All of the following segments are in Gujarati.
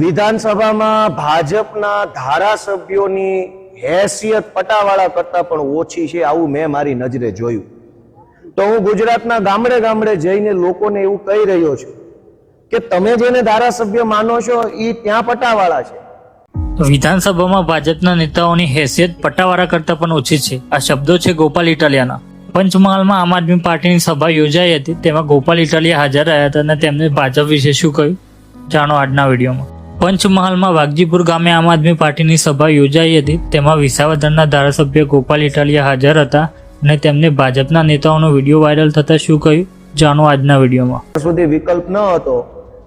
વિધાનસભામાં ભાજપના ધારાસભ્યોની હેસિયત પટાવાળા કરતા પણ ઓછી છે, આવું મેં મારી નજરે જોયું. તો હું ગુજરાતના ગામડે ગામડે જઈને લોકોને એવું કહી રહ્યો છું કે તમે જેને ધારાસભ્ય માનો છો એ ત્યાં પટાવાળા છે. વિધાનસભામાં ભાજપના નેતાઓની હેસિયત પટ્ટાવાળા કરતાં પણ ઓછી છે. આ શબ્દો છે ગોપાલ ઇટાલિયાના. પંચમહાલમાં આમ આદમી પાર્ટીની સભા યોજાઈ હતી, તેમાં ગોપાલ ઇટાલિયા હાજર રહ્યા હતા અને તેમને ભાજપ વિશે શું કહ્યું? જાણો આજના વિડીયોમાં. પંચમહાલમાં વાઘજીપુર ગામે આમ આદમી પાર્ટીની સભા યોજાઈ હતી. તેમાં વિસાવદરના ધારાસભ્ય ગોપાલ ઇટાલિયા હાજર હતા અને તેમને ભાજપના નેતાઓનો વીડિયો વાયરલ થતા શું કહ્યું? જાણો આજના વિડીયોમાં. સુધી વિકલ્પ ન હતો,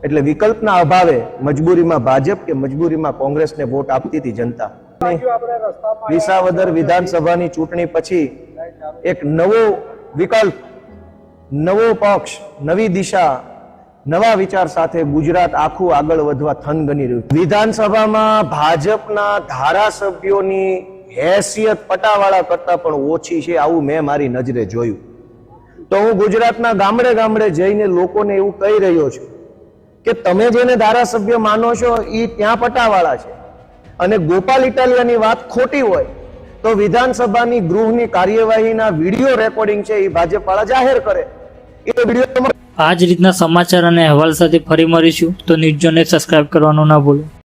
એટલે વિકલ્પના અભાવે મજબૂરીમાં ભાજપ કે મજબૂરીમાં કોંગ્રેસને વોટ આપતી હતી જનતા. વિસાવદર વિધાનસભાની ચૂંટણી પછી એક નવો વિકલ્પ, નવો પક્ષ, નવી દિશા નવા વિચાર સાથે ગુજરાત આખું આગળ વધવા થન ગણી રહ્યું વિધાનસભામાં ભાજપના ધારાસભ્યોની હેસિયત પટાવાળા કરતા પણ ઓછી છે, આવું મેં મારી નજરે જોયું. તો હું ગુજરાતના ગામડે ગામડે જઈને લોકોને એવું કહી રહ્યો છું કે તમે જેને ધારાસભ્ય માનો છો એ ત્યાં પટાવાળા છે. અને ગોપાલ ઇટાલિયાની વાત ખોટી હોય, તો વિધાનસભાની ગૃહની કાર્યવાહીના વીડિયો રેકોર્ડિંગ છે એ ભાજપવાળા જાહેર કરે. એ વીડિયો આ જ રીતના સમાચાર અને અહેવાલ સાથે ફરી મળીશું. તો ન્યૂઝ જોને સબસ્ક્રાઇબ કરવાનું ના ભૂલો.